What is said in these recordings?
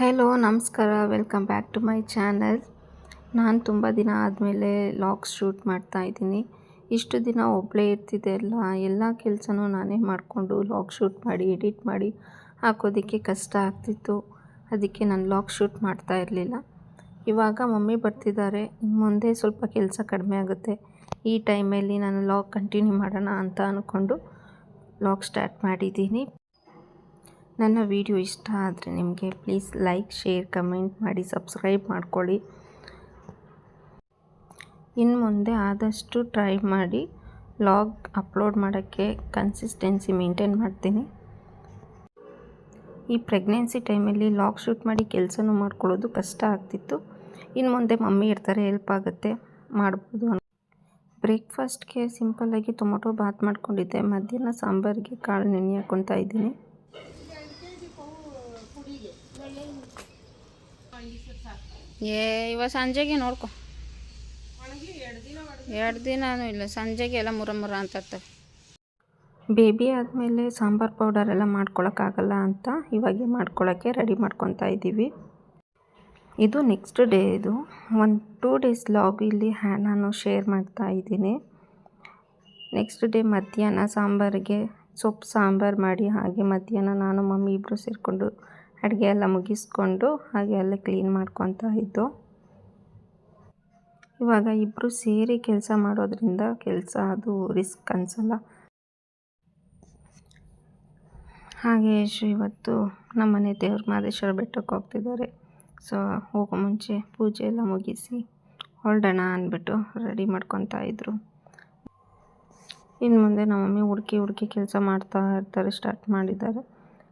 Hello ನಮಸ್ಕಾರ. Welcome back to my channel ನಾನು ತುಂಬ ದಿನ ಆದಮೇಲೆ ಲಾಗ್ಸ್ ಶೂಟ್ ಮಾಡ್ತಾ ಇದ್ದೀನಿ. ಇಷ್ಟು ದಿನ ಒಬ್ಬಳೇ ಇರ್ತಿದ್ದೆ ಅಲ್ಲ. ಎಲ್ಲ ಕೆಲಸನೂ ನಾನೇ ಮಾಡಿಕೊಂಡು ಲಾಗ್ ಶೂಟ್ ಮಾಡಿ ಎಡಿಟ್ ಮಾಡಿ ಹಾಕೋದಕ್ಕೆ ಕಷ್ಟ ಆಗ್ತಿತ್ತು. ಅದಕ್ಕೆ ನಾನು ಲಾಗ್ ಶೂಟ್ ಮಾಡ್ತಾ ಇರಲಿಲ್ಲ. ಇವಾಗ ಮಮ್ಮಿ ಬರ್ತಿದ್ದಾರೆ. ಇನ್ನು ಮುಂದೆ ಸ್ವಲ್ಪ ಕೆಲಸ ಕಡಿಮೆ ಆಗುತ್ತೆ. ಈ ಟೈಮಲ್ಲಿ ನಾನು ಲಾಗ್ ಕಂಟಿನ್ಯೂ ಮಾಡೋಣ ಅಂತ ಅಂದ್ಕೊಂಡು ಲಾಗ್ ಸ್ಟಾರ್ಟ್ ಮಾಡಿದ್ದೀನಿ. ನನ್ನ ವಿಡಿಯೋ ಇಷ್ಟ ಆದರೆ ನಿಮಗೆ ಪ್ಲೀಸ್ ಲೈಕ್, ಶೇರ್, ಕಮೆಂಟ್ ಮಾಡಿ, ಸಬ್ಸ್ಕ್ರೈಬ್ ಮಾಡ್ಕೊಳ್ಳಿ. ಇನ್ನು ಮುಂದೆ ಆದಷ್ಟು ಟ್ರೈ ಮಾಡಿ. ಲಾಗ್ ಅಪ್ಲೋಡ್ ಮಾಡೋಕ್ಕೆ ಕನ್ಸಿಸ್ಟೆನ್ಸಿ ಮೇಂಟೈನ್ ಮಾಡ್ತೀನಿ. ಈ ಪ್ರೆಗ್ನೆನ್ಸಿ ಟೈಮಲ್ಲಿ ಲಾಗ್ ಶೂಟ್ ಮಾಡಿ ಕೆಲಸನೂ ಮಾಡ್ಕೊಳ್ಳೋದು ಕಷ್ಟ ಆಗ್ತಿತ್ತು. ಇನ್ನು ಮುಂದೆ ಮಮ್ಮಿ ಇರ್ತಾರೆ, ಹೆಲ್ಪ್ ಆಗುತ್ತೆ, ಮಾಡ್ಬೋದು ಬ್ರೇಕ್ಫಾಸ್ಟ್ಗೆ ಸಿಂಪಲ್ಲಾಗಿ ಟೊಮೊಟೊ ಬಾತ್ ಮಾಡ್ಕೊಂಡಿದ್ದೆ. ಮಧ್ಯಾಹ್ನ ಸಾಂಬಾರಿಗೆ ಕಾಳು ನೆನೆ ಹಾಕ್ಕೊತಾ ಇದ್ದೀನಿ. ಏ ಇವ ಸಂಜೆಗೆ ನೋಡ್ಕೊ. ಎರಡು ದಿನನೂ ಇಲ್ಲ, ಸಂಜೆಗೆ ಎಲ್ಲ ಮುರ ಮುರ ಅಂತ ಬೇಬಿ ಆದಮೇಲೆ ಸಾಂಬಾರು ಪೌಡರ್ ಎಲ್ಲ ಮಾಡ್ಕೊಳಕ್ಕಾಗಲ್ಲ ಅಂತ ಇವಾಗೆ ಮಾಡ್ಕೊಳ್ಳೋಕ್ಕೆ ರೆಡಿ ಮಾಡ್ಕೊತಾ ಇದ್ದೀವಿ. ಇದು ನೆಕ್ಸ್ಟ್ ಡೇ ಇದು. ಒಂದು ಟೂ ಡೇಸ್ ಲಾಗ್ ಇಲ್ಲಿ ನಾನು ಶೇರ್ ಮಾಡ್ತಾ ಇದ್ದೀನಿ. ನೆಕ್ಸ್ಟ್ ಡೇ ಮಧ್ಯಾಹ್ನ ಸಾಂಬಾರಿಗೆ ಸೊಪ್ಪು ಸಾಂಬಾರು ಮಾಡಿ ಹಾಗೆ ಮಧ್ಯಾಹ್ನ ನಾನು ಮಮ್ಮಿ ಇಬ್ಬರು ಸೇರಿಕೊಂಡು ಅಡುಗೆ ಎಲ್ಲ ಮುಗಿಸ್ಕೊಂಡು ಹಾಗೆ ಎಲ್ಲ ಕ್ಲೀನ್ ಮಾಡ್ಕೊತಾ ಇದ್ದು. ಇವಾಗ ಇಬ್ಬರು ಸೇರಿ ಕೆಲಸ ಮಾಡೋದ್ರಿಂದ ಕೆಲಸ ಅದು ರಿಸ್ಕ್ ಅನಿಸಲ್ಲ. ಹಾಗೆ ಯಶು ಇವತ್ತು ನಮ್ಮನೆ ದೇವ್ರ ಮಾದೇಶ್ವರ ಬೆಟ್ಟಕ್ಕೆ ಹೋಗ್ತಿದ್ದಾರೆ. ಸೊ, ಹೋಗೋ ಮುಂಚೆ ಪೂಜೆ ಎಲ್ಲ ಮುಗಿಸಿ ಹೊರಡೋಣ ಅಂದ್ಬಿಟ್ಟು ರೆಡಿ ಮಾಡ್ಕೊತಾ ಇದ್ದರು ಇನ್ನು ಮುಂದೆ ನಮ್ಮ ಮಮ್ಮಿ ಹುಡುಕಿ ಹುಡುಕಿ ಕೆಲಸ ಮಾಡ್ತಾ ಇರ್ತಾರೆ, ಸ್ಟಾರ್ಟ್ ಮಾಡಿದ್ದಾರೆ.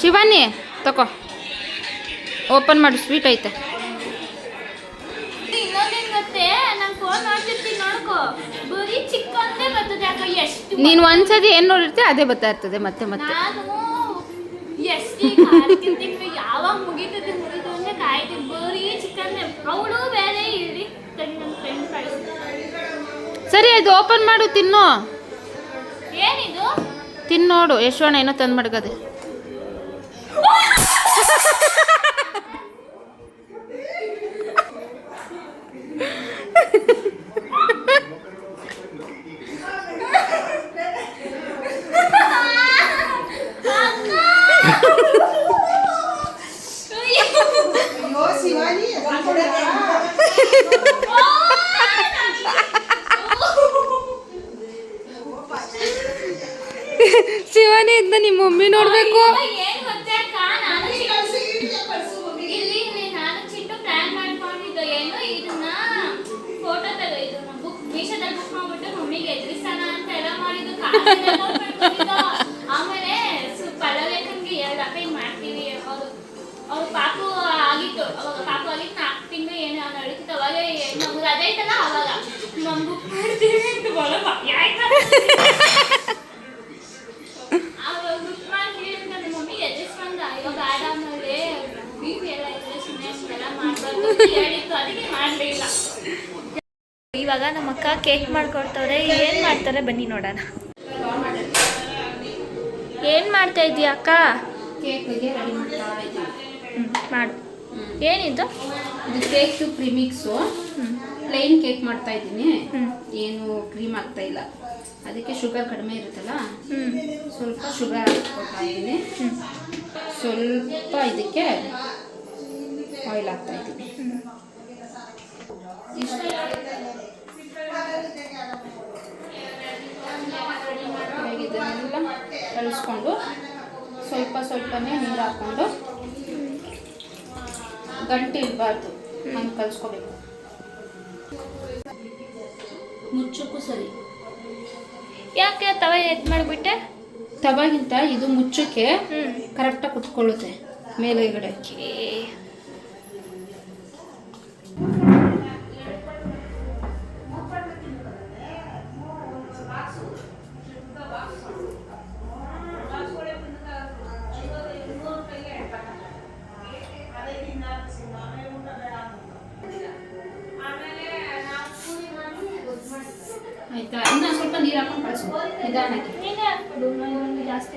ಶಿವಾನಿ ತಗೋ ಓಪನ್ ಮಾಡು ಸ್ವೀಟ್ ಐತೆ. ನೀನ್ ಒಂದ್ಸತಿ ಏನು ನೋಡಿರ್ತಿ ಅದೇ ಬರ್ತಾ ಇರ್ತದೆ ಮತ್ತೆ ಮತ್ತೆ. ಯಾವಾಗ ಮುಗಿತದೆ ಮುಗಿತು ಅಂದ್ರೆ ಬರೀ ಅವಳು ಬೇರೆ ಸರಿ ಅದು ಓಪನ್ ಮಾಡು ತಿನ್ನು. ಏನಿದು? ತಿನ್ನು ನೋಡು ಯಶೋಣ ಏನೋ ತಂದು ಮಡ್ಗದೆ. ಶಿವಾನಿ ಇದ್ದ ನಿಮ್ಮ ಮಮ್ಮಿ ನೋಡ್ಬೇಕು ಏನ್ ಗೊತ್ತಾ ಅಕ್ಕ? ನಾನು ಚಿಕ್ಕ- ಇಲ್ಲಿ ಇಲ್ಲಿ ನಾನು ಚಿಕ್ಕ ಪ್ಲಾನ್ ಮಾಡ್ಕೊಂಡಿದ್ದು ಏನು ಇದನ್ನ ಫೋಟೋ ತೆಗೆ ಇದನ್ನ ಬುಕ್ ಮೀಶೋದಲ್ಲಿ ಬುಕ್ ಮಾಡ್ಬಿಟ್ಟು ಮಮ್ಮಿಗೆ ಎದುರಿಸೋಣ ಅಂತ ಎಲ್ಲ ನಿಮ್ಮ ಮಮ್ಮಿ ನೋಡ್ಬೇಕು. ಆಮೇಲೆ ಪಲ್ಲವೇಕಂಗೆ ಎರಡು ಮಾಡ್ತೀವಿ. ಅವರು ಅವ್ರ ಪಾಪು ಆಗಿತ್ತು. ಪಾಪು ಆಗಿತ್ತು. ನಾಲ್ಕು ತಿಂಗಳು ಏನು ನಡೀತಿತ್ತು ಅವಾಗ ನಮ್ಗೆ ಅದೇ ಐತಲ್ಲ ಅವಾಗ. ನಮ್ಗೆ ಬುಕ್ ಬರೋ ಭಯ ಆಯ್ತು. ಅವಾಗ ಬುಕ್ ಮಾಡ್ತೀವಿ ಅಂತ ನಮ್ಮ ಮಮ್ಮಿ ಎದುರಿಸ್ಕೊಂಡ ಇವಾಗ ಆಡಾದ್ಮೇಲೆ ಬಿ ಪಿ ಎಲ್ಲ ಇದ್ರೆ ಸುಮ್ಮನೆ ಎಲ್ಲ ಮಾಡ್ಬಾರ್ದು ಅಂತ ಹೇಳಿತ್ತು ಅದಕ್ಕೆ ಮಾಡಲಿಲ್ಲ ಇವಾಗ ನಮ್ಮ ಅಕ್ಕ ಕೇಕ್ ಮಾಡ್ಕೊಡ್ತವ್ರೆ ಏನು ಮಾಡ್ತಾರೆ ಬನ್ನಿ ನೋಡೋಣ. ಏನು ಮಾಡ್ತಾ ಇದೀಯ ಅಕ್ಕ? ಕೇಕ್ಗೆ ರೆಡಿ ಮಾಡ್ತಾ ಇದ್ದೀವಿ ಹ್ಮ್, ಮಾಡು. ಏನಿದು? ಇದು ಕೇಕ್ ಪ್ರಿಮಿಕ್ಸು. ಪ್ಲೈನ್ ಕೇಕ್ ಮಾಡ್ತಾ ಇದ್ದೀನಿ. ಏನು ಕ್ರೀಮ್ ಆಗ್ತಾ ಇಲ್ಲ. ಅದಕ್ಕೆ ಶುಗರ್ ಕಡಿಮೆ ಇರುತ್ತಲ್ಲ? ಹ್ಞೂ ಸ್ವಲ್ಪ ಶುಗರ್ ಹಾಕ್ಕೊಳ್ತಾ ಇದ್ದೀನಿ. ಸ್ವಲ್ಪ ಇದಕ್ಕೆ ಆಯಿಲ್ ಹಾಕ್ತಾ ಇದ್ದೀನಿ. ಕಳಿಸ್ಕೊಂಡು ಸ್ವಲ್ಪ ಸ್ವಲ್ಪನೇ ನೀರು ಹಾಕ್ಕೊಂಡು ಗಂಟು ಇರಬಾರ್ದು ಹಂಗೆ ಕಲಿಸ್ಕೋಬೇಕು. ಮುಚ್ಚಕ್ಕೂ ಸರಿ. ಯಾಕೆ ತವ ಎತ್ ಮಾಡಿಬಿಟ್ಟೆ? ತವಾಗಿಂತ ಇದು ಮುಚ್ಚಕ್ಕೆ ಕರೆಕ್ಟಾಗಿ ಕುತ್ಕೊಳ್ಳುತ್ತೆ ಮೇಲುಗಡೆ. ಸ್ವಲ್ಪ ನೀರು ಹಾಕೊಂಡು ಕಳಿಸು ನಿಧಾನಕ್ಕೆ. ಜಾಸ್ತಿ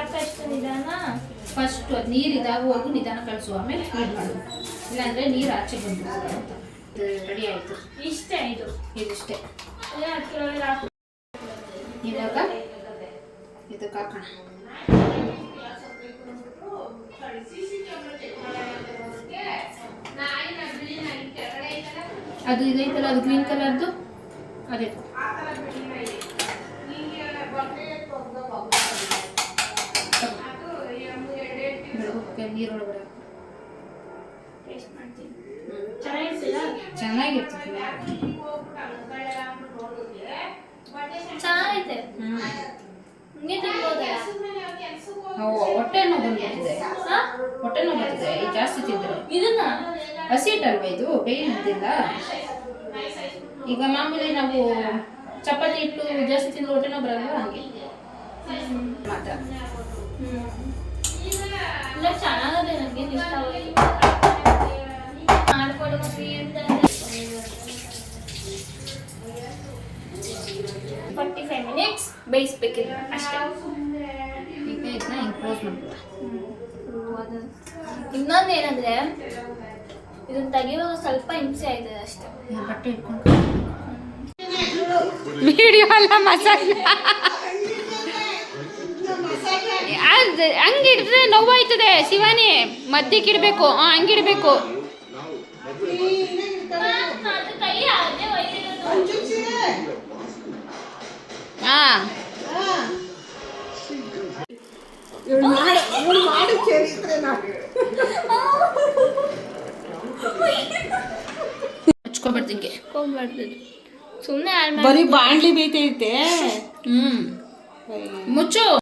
ಅಕ್ಕ ಎಷ್ಟು ನಿಧಾನ? ಫಸ್ಟ್ ಅದು ನೀರು ಇದಾಗುವವರೆಗೂ ನಿಧಾನ ಕಳಿಸು ಆಮೇಲೆ ಸ್ಪೀಡ್ ಮಾಡು. ಇಲ್ಲಾಂದ್ರೆ ನೀರು ಆಚೆ ಬಂದು ರೆಡಿ ಆಯಿತು? ಇಷ್ಟೇ ಇದು. ಇದಿಷ್ಟೇ ಇವಾಗ ಇದಕ್ಕೆ ಹಾಕೋಣ. ಅದು ಇದೈತಲ್ಲ ಅದು ಗ್ರೀನ್ ಕಲರ್ದು ಅದೇ. ನೀರೊಳಗಡೆ ಚೆನ್ನಾಗಿರ್ತದೆ ಚೆನ್ನಾಗೈತೆ. ಹೊಟ್ಟೆ ನೋವು ಹಾ? ಹೊಟ್ಟೆ ನೋವು ಬರ್ತಿದೆ ಜಾಸ್ತಿ ತಿಂದ್ರೆ ಇದನ್ನ? ಹಸಿ ಹಿಟ್ಟಲ್ವಾ ಇದು? ಬೇಯಿದ್ದಿಲ್ಲ ಈಗ ಮಾಮೂಲಿ ನಾವು ಚಪಾತಿ ಹಿಟ್ಟು ಜಾಸ್ತಿ ತಿಂದ್ರೆ ಹೊಟ್ಟೆ ನೋವು ಬರಲ್ವಾ ಹಾಗೆ? ಮಾತ್ರ. ಇಲ್ಲ ಚೆನ್ನಾಗದೆ ನನಗೆ ಇಷ್ಟ ಮಮ್ಮಿ ಅಂತ. ಫಾರ್ಟಿ ಫೈವ್ ಮಿನಿಟ್ಸ್ ಬೇಯಿಸ್ಬೇಕಿಲ್ಲ ಅಷ್ಟೇ. ಈಗ ಇದನ್ನ ಹಿಂಗೆ ಕ್ಲೋಸ್ ಮಾಡ್ಬಿಡ ಇನ್ನೊಂದು ಏನಂದ್ರೆ ಇದನ್ನ ತೆಗಿಯುವಾಗ ಸ್ವಲ್ಪ ಹಿಂಸೆ ಆಯ್ತದೆ ಅಷ್ಟೇ. ಬಟ್ಟೆ ಇಟ್ಕೊಂಡು ವಿಡಿಯೋ ಅಲ್ಲ ಮಸಾಲ ಹಂಗೆ ಹಿಡಿದ್ರೆ ನೋವಾಯ್ತದೆ ಶಿವಾನಿ. ಮಧ್ಯಕ್ಕೆ ಹಾಂ ಹಂಗಿಡ್ಬೇಕು ಅದು ಕೈ ಕೇಳಿದ್ರೆ ಒಯ್ದಿರೋದು ಹಾ ಹಚ್ಕೊಬಾರ್ದು ಸುಮ್ಮನೆ ಬರೀ ಬಾಂಡ್ಲಿ ಬೇಯ್ತೈತೆ ಹ್ಮ್. ಮುಚ್ಚು.